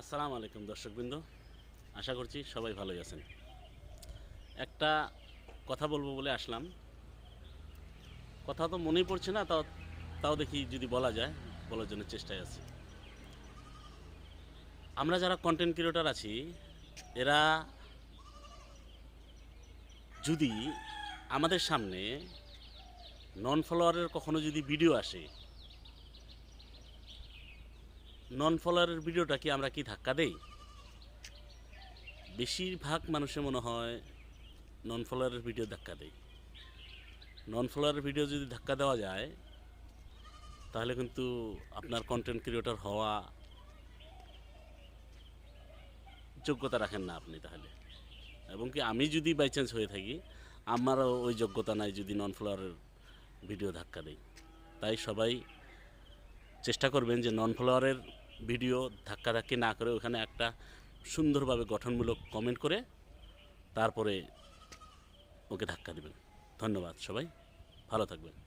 আসসালামু আলাইকুম দর্শকবৃন্দ। আশা করছি সবাই ভালোই আছেন। একটা কথা বলব বলে আসলাম। কথা তো মনেই পড়ছে না, তাও তাও দেখি যদি বলা যায়, বলার জন্য চেষ্টায় আছি। আমরা যারা কন্টেন্ট ক্রিয়েটার আছি, এরা যদি আমাদের সামনে নন ফলোয়ারের কখনো যদি ভিডিও আসে নন ফলোয়ারের ভিডিওটা কি আমরা কি ধাক্কা দেই? বেশিরভাগ মানুষের মনে হয় নন ফলোয়ারের ভিডিও ধাক্কা দেই। নন ফলোয়ারের ভিডিও যদি ধাক্কা দেওয়া যায়, তাহলে কিন্তু আপনার কন্টেন্ট ক্রিয়েটর হওয়া যোগ্যতা রাখেন না আপনি তাহলে। এবং কি আমি যদি বাই চান্স হয়ে থাকি, আমারও ওই যোগ্যতা নাই যদি নন ফলোয়ারের ভিডিও ধাক্কা দেই। তাই সবাই চেষ্টা করবেন যে নন ফলোয়ারের ভিডিও ধাক্কাধাক্কি না করে ওখানে একটা সুন্দরভাবে গঠনমূলক কমেন্ট করে তারপরে ওকে ধাক্কা দেবেন। ধন্যবাদ সবাই, ভালো থাকবেন।